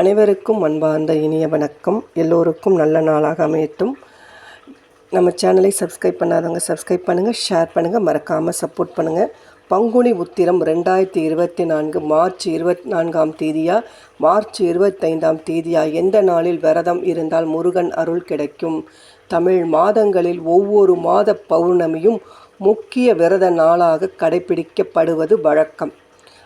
அனைவருக்கும் அன்பார்ந்த இனிய வணக்கம். எல்லோருக்கும் நல்ல நாளாக அமையட்டும். நம்ம சேனலை சப்ஸ்கிரைப் பண்ணாதவங்க சப்ஸ்கிரைப் பண்ணுங்கள் ஷேர் பண்ணுங்கள் மறக்காமல் சப்போர்ட் பண்ணுங்கள் பங்குனி உத்திரம் ரெண்டாயிரத்தி இருபத்தி நான்கு மார்ச் இருபத்தி நான்காம் தேதியா மார்ச் இருபத்தைந்தாம் தேதியா எந்த நாளில் விரதம் இருந்தால் முருகன் அருள் கிடைக்கும்? தமிழ் மாதங்களில் ஒவ்வொரு மாத பௌர்ணமியும் முக்கிய விரத நாளாக கடைபிடிக்கப்படுவது வழக்கம்.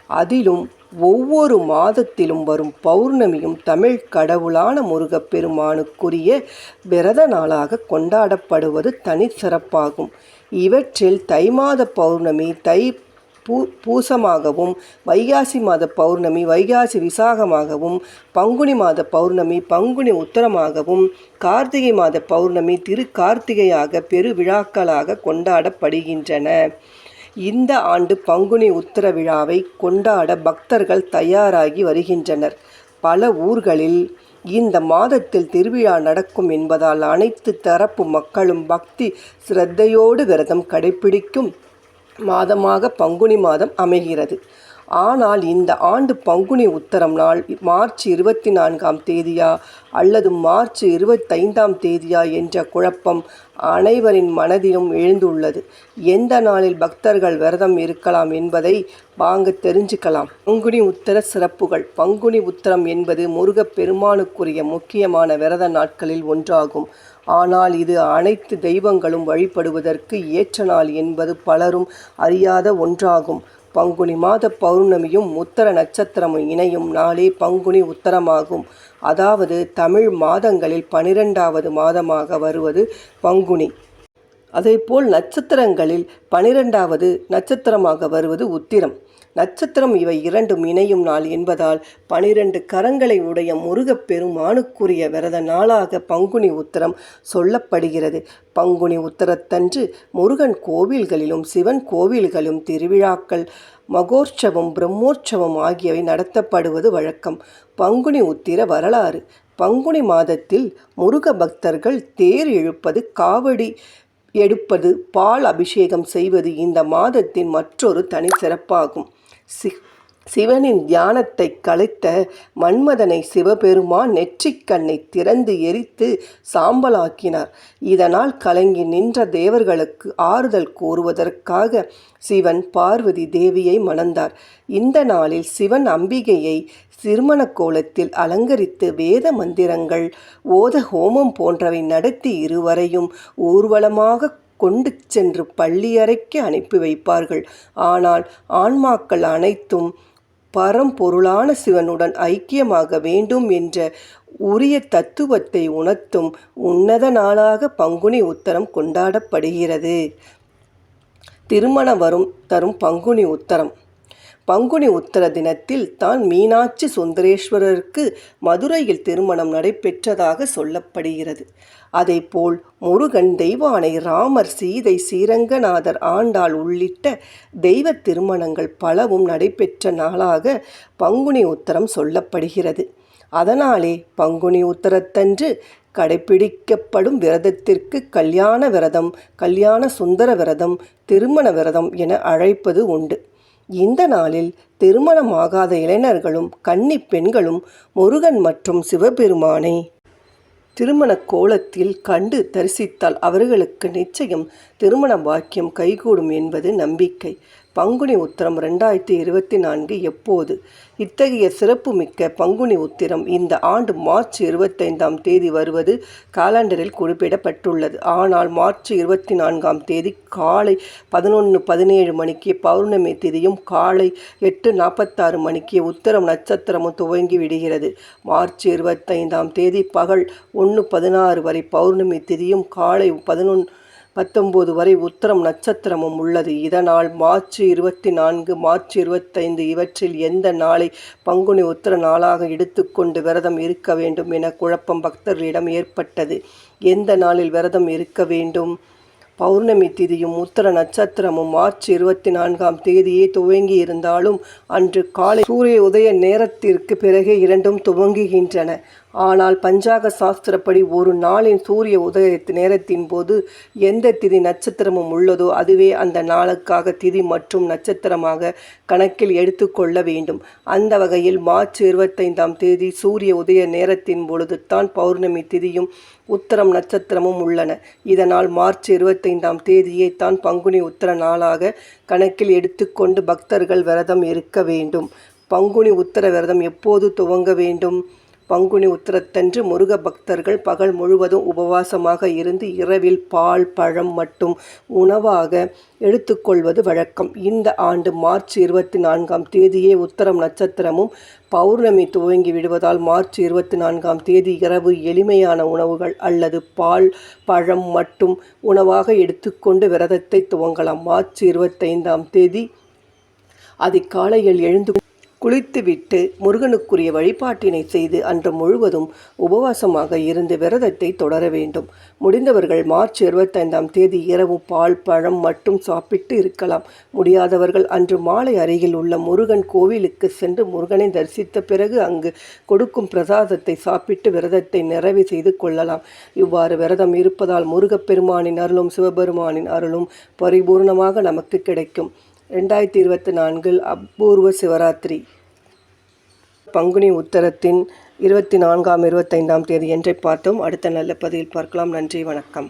அதிலும் ஒவ்வொரு மாதத்திலும் வரும் பௌர்ணமியும் தமிழ் கடவுளான முருகப்பெருமானுக்குரிய விரத நாளாக கொண்டாடப்படுவது தனிச்சிறப்பாகும். இவற்றில் தை மாத பௌர்ணமி தை பூ பூசமாகவும் வைகாசி மாத பௌர்ணமி வைகாசி விசாகமாகவும் பங்குனி மாத பௌர்ணமி பங்குனி உத்தரமாகவும் கார்த்திகை மாத பௌர்ணமி திரு கார்த்திகையாக பெருவிழாக்களாக கொண்டாடப்படுகின்றன. இந்த ஆண்டு பங்குனி உத்தர விழாவை கொண்டாட பக்தர்கள் தயாராகி வருகின்றனர். பல ஊர்களில் இந்த மாதத்தில் திருவிழா நடக்கும் என்பதால் அனைத்து தரப்பு மக்களும் பக்தி சிரத்தையோடு விரதம் கடைபிடிக்கும் மாதமாக பங்குனி மாதம் அமைகிறது. ஆனால் இந்த ஆண்டு பங்குனி உத்தரம் நாள் மார்ச் இருபத்தி நான்காம் தேதியா அல்லது மார்ச் இருபத்தைந்தாம் தேதியா என்ற குழப்பம் அனைவரின் மனதிலும் எழுந்துள்ளது. எந்த நாளில் பக்தர்கள் விரதம் இருக்கலாம் என்பதை வாங்க தெரிஞ்சுக்கலாம். பங்குனி உத்தர சிறப்புகள். பங்குனி உத்தரம் என்பது முருகப் பெருமானுக்குரிய முக்கியமான விரத நாட்களில் ஒன்றாகும். ஆனால் இது அனைத்து தெய்வங்களும் வழிபடுவதற்கு ஏற்ற நாள் என்பது பலரும் அறியாத ஒன்றாகும். பங்குனி மாத பௌர்ணமியும் உத்தர நட்சத்திரமும் இணையும் நாளே பங்குனி உத்தரமாகும். அதாவது தமிழ் மாதங்களில் பனிரெண்டாவது மாதமாக வருவது பங்குனி. அதேபோல் நட்சத்திரங்களில் பனிரெண்டாவது நட்சத்திரமாக வருவது உத்திரம். நட்சத்திரம் இவை இரண்டும் இணையும் நாள் என்பதால் பனிரெண்டு கரங்களை உடைய முருகப் பெருமானுக்குரிய விரத நாளாக பங்குனி உத்தரம் சொல்லப்படுகிறது. பங்குனி உத்தரத்தன்று முருகன் கோவில்களிலும் சிவன் கோவில்களும் திருவிழாக்கள் மகோற்சவம் பிரம்மோற்சவம் ஆகியவை நடத்தப்படுவது வழக்கம். பங்குனி உத்திர வரலாறு. பங்குனி மாதத்தில் முருக பக்தர்கள் தேர் இழுப்பது காவடி எடுப்பது பால் அபிஷேகம் செய்வது இந்த மாதத்தின் மற்றொரு தனி சிறப்பாகும் சி சிவனின் தியானத்தை கலைத்த மன்மதனை சிவபெருமான் நெற்றிக்கண்ணை திறந்து எரித்து சாம்பலாக்கினார். இதனால் கலங்கி நின்ற தேவர்களுக்கு ஆறுதல் கூறுவதற்காக சிவன் பார்வதி தேவியை மணந்தார். இந்த நாளில் சிவன் அம்பிகையை சிறுமண கோலத்தில் அலங்கரித்து வேத மந்திரங்கள் ஓத ஹோமம் போன்றவை நடத்தி இருவரையும் ஊர்வலமாக கொண்டு சென்று பள்ளியறைக்கு அனுப்பி வைப்பார்கள். ஆனால் ஆன்மாக்கள் அனைத்தும் பரம்பொருளான சிவனுடன் ஐக்கியமாக வேண்டும் என்ற உரிய தத்துவத்தை உணர்த்தும் உன்னத நாளாக பங்குனி உத்தரம் கொண்டாடப்படுகிறது. திருமண வரும் தரும் பங்குனி உத்தரம். பங்குனி உத்தர தினத்தில் தான் மீனாட்சி சுந்தரேஸ்வரருக்கு மதுரையில் திருமணம் நடைபெற்றதாக சொல்லப்படுகிறது. அதேபோல் முருகன் தெய்வானை ராமர் சீதை ஸ்ரீரங்கநாதர் ஆண்டாள் உள்ளிட்ட தெய்வ திருமணங்கள் பலவும் நடைபெற்ற நாளாக பங்குனி உத்தரம் சொல்லப்படுகிறது. அதனாலே பங்குனி உத்தரத்தன்று கடைபிடிக்கப்படும் விரதத்திற்கு கல்யாண விரதம் கல்யாண சுந்தர விரதம் திருமண விரதம் என அழைப்பது உண்டு. இந்த நாளில் திருமணமாகாத இளைஞர்களும் கன்னி பெண்களும் முருகன் மற்றும் சிவபெருமானை திருமண கோலத்தில் கண்டு தரிசித்தால் அவர்களுக்கு நிச்சயம் திருமண பாக்கியம் கைகூடும் என்பது நம்பிக்கை. பங்குனி உத்திரம் ரெண்டாயிரத்தி இருபத்தி நான்கு எப்போது? இத்தகைய சிறப்புமிக்க பங்குனி உத்திரம் இந்த ஆண்டு மார்ச் இருபத்தைந்தாம் தேதி வருவது காலண்டரில் குறிப்பிடப்பட்டுள்ளது. ஆனால் மார்ச் இருபத்தி நான்காம் தேதி காலை பதினொன்று பதினேழு மணிக்கு பௌர்ணமி திதியும் காலை எட்டு நாற்பத்தாறு மணிக்கு உத்தரம் நட்சத்திரமும் துவங்கி விடுகிறது. மார்ச் இருபத்தைந்தாம் தேதி பகல் ஒன்று பதினாறு வரை பௌர்ணமி திதியும் காலை பதினொன்று பத்தொம்போது வரை உத்தரம் நட்சத்திரமும் உள்ளது. இதனால் மார்ச் இருபத்தி நான்கு மார்ச் இருபத்தைந்து இவற்றில் எந்த நாளை பங்குனி உத்தர நாளாக எடுத்துக்கொண்டு விரதம் இருக்க வேண்டும் என குழப்பம் பக்தர்களிடம் ஏற்பட்டது. எந்த நாளில் விரதம் இருக்க வேண்டும்? பௌர்ணமி திதியும் உத்தர நட்சத்திரமும் மார்ச் இருபத்தி நான்காம் தேதியே துவங்கி இருந்தாலும் அன்று காலை சூரிய உதய நேரத்திற்கு பிறகே இரண்டும் துவங்குகின்றன. ஆனால் பஞ்சாக சாஸ்திரப்படி ஒரு நாளின் சூரிய உதய நேரத்தின் போது எந்த திதி நட்சத்திரமும் உள்ளதோ அதுவே அந்த நாளுக்காக திதி மற்றும் நட்சத்திரமாக கணக்கில் எடுத்துக்கொள்ள வேண்டும். அந்த வகையில் மார்ச் இருபத்தைந்தாம் தேதி சூரிய உதய நேரத்தின் பொழுது தான் பௌர்ணமி திதியும் உத்தரம் நட்சத்திரமும் உள்ளன. இதனால் மார்ச் இருபத்தைந்தாம் தேதியை தான் பங்குனி உத்தர நாளாக கணக்கில் எடுத்துக்கொண்டு பக்தர்கள் விரதம் இருக்க வேண்டும். பங்குனி உத்தர விரதம் எப்போது துவங்க வேண்டும்? பங்குனி உத்திரத்தன்று முருக பக்தர்கள் பகல் முழுவதும் உபவாசமாக இருந்து இரவில் பால் பழம் மட்டும் உணவாக எடுத்துக்கொள்வது வழக்கம். இந்த ஆண்டு மார்ச் இருபத்தி நான்காம் தேதியே உத்தரம் நட்சத்திரமும் பௌர்ணமி துவங்கி விடுவதால் மார்ச் இருபத்தி நான்காம் தேதி இரவு எளிமையான உணவுகள் அல்லது பால் பழம் மட்டும் உணவாக எடுத்துக்கொண்டு விரதத்தை துவங்கலாம். மார்ச் இருபத்தைந்தாம் தேதி அதிகாலையில் எழுந்து குளித்துவிட்டு முருகனுக்குரிய வழிபாட்டினை செய்து அன்று முழுவதும் உபவாசமாக இருந்து விரதத்தை தொடர வேண்டும். முடிந்தவர்கள் மார்ச் இருபத்தைந்தாம் தேதி இரவு பால் பழம் மட்டும் சாப்பிட்டு இருக்கலாம். முடியாதவர்கள் அன்று மாலை அருகில் உள்ள முருகன் கோவிலுக்கு சென்று முருகனை தரிசித்த பிறகு அங்கு கொடுக்கும் பிரசாதத்தை சாப்பிட்டு விரதத்தை நிறைவு செய்து கொள்ளலாம். இவ்வாறு விரதம் இருப்பதால் முருகப்பெருமானின் அருளும் சிவபெருமானின் அருளும் பரிபூர்ணமாக நமக்கு கிடைக்கும். ரெண்டாயிரத்தி இருபத்தி நான்கில் அபூர்வ சிவராத்திரி. பங்குனி உத்தரத்தின் இருபத்தி நான்காம் இருபத்தைந்தாம் தேதி என்றை பார்த்தோம் அடுத்த நல்ல பதிவில் பார்க்கலாம். நன்றி வணக்கம்.